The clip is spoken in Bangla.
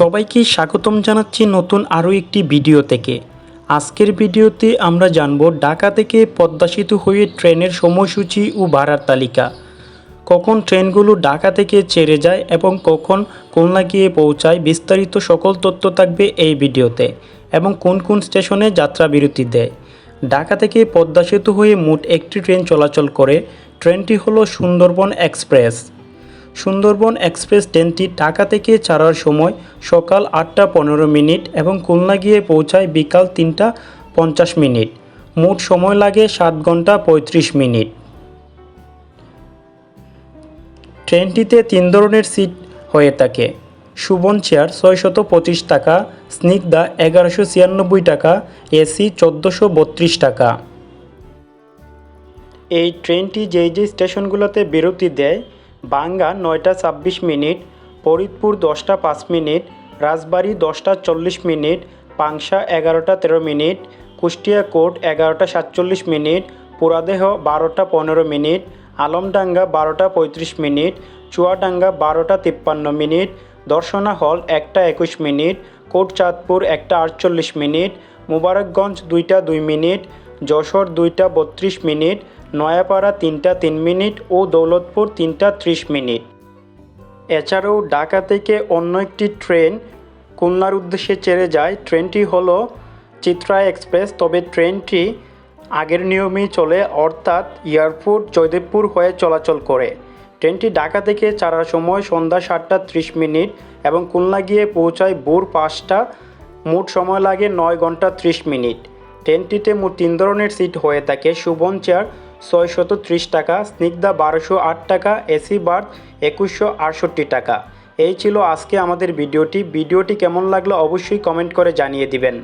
সবাইকে স্বাগতম জানাচ্ছি নতুন আরও একটি ভিডিও থেকে। আজকের ভিডিওতে আমরা জানব ঢাকা থেকে পদ্মা সেতু হয়ে ট্রেনের সময়সূচি ও ভাড়ার তালিকা। কখন ট্রেনগুলো ঢাকা থেকে ছেড়ে যায় এবং কখন খুলনা গিয়ে পৌঁছায় বিস্তারিত সকল তথ্য থাকবে এই ভিডিওতে এবং কোন কোন স্টেশনে যাত্রা বিরতি দেয়। ঢাকা থেকে পদ্মা সেতু হয়ে মোট একটি ট্রেন চলাচল করে। ট্রেনটি হলো সুন্দরবন এক্সপ্রেস। সুন্দরবন এক্সপ্রেস ট্রেনটি ঢাকা থেকে ছাড়ার সময় সকাল আটটা পনেরো মিনিট এবং খুলনা গিয়ে পৌঁছায় বিকাল তিনটা পঞ্চাশ মিনিট। মোট সময় লাগে সাত ঘণ্টা পঁয়ত্রিশ মিনিট। ট্রেনটিতে তিন ধরনের সিট হয়ে থাকে। সুবন চেয়ার ছয়শত পঁচিশ টাকা, স্নিগ্ধা এগারোশো ছিয়ানব্বই টাকা এসি চোদ্দোশো বত্রিশ টাকা। এই ট্রেনটি যেই যেই স্টেশনগুলোতে বিরতি দেয় বাঙ্গা নয়টা ছাব্বিশ মিনিট, ফরিদপুর দশটা পাঁচ মিনিট, রাজবাড়ী দশটা চল্লিশ মিনিট, পাংশা এগারোটা তেরো মিনিট, কুষ্টিয়া কোর্ট এগারোটা সাতচল্লিশ মিনিট, পুরাদেহ বারোটা পনেরো মিনিট, আলমডাঙ্গা বারোটা পঁয়ত্রিশ মিনিট, চুয়াডাঙ্গা বারোটা তিপ্পান্ন মিনিট, দর্শনা হল একটা একুশ মিনিট কোটচাঁদপুর একটা আটচল্লিশ মিনিট, মুবারকগঞ্জ দুইটা দুই মিনিট, যশোর দুইটা বত্রিশ মিনিট নয়াপাড়া তিনটা তিন মিনিট ও দৌলতপুর তিনটা ত্রিশ মিনিট। এছাড়াও ঢাকা থেকে অন্য একটি ট্রেন খুলনার উদ্দেশ্যে ছেড়ে যায়। ট্রেনটি হলো চিত্রা এক্সপ্রেস, তবে ট্রেনটি আগের নিয়মেই চলে, অর্থাৎ এয়ারপোর্ট জয়দেবপুর হয়ে চলাচল করে। ট্রেনটি ঢাকা থেকে ছাড়ার সময় সন্ধ্যা সাতটা ত্রিশ মিনিট এবং খুলনা গিয়ে পৌঁছায় ভোর পাঁচটা। মোট সময় লাগে নয় ঘণ্টা ত্রিশ মিনিট। ট্রেনটিতে মোট তিন ধরনের সিট হয়ে থাকে। সুবন চেয়ার ছয়শত ত্রিশ টাকা, স্নিগ্ধা বারোশো আট টাকা, এসি বার্থ একুশশো আটষট্টি টাকা। এই ছিল আজকে আমাদের ভিডিওটি। ভিডিওটি কেমন লাগল অবশ্যই কমেন্ট করে জানিয়ে দিবেন।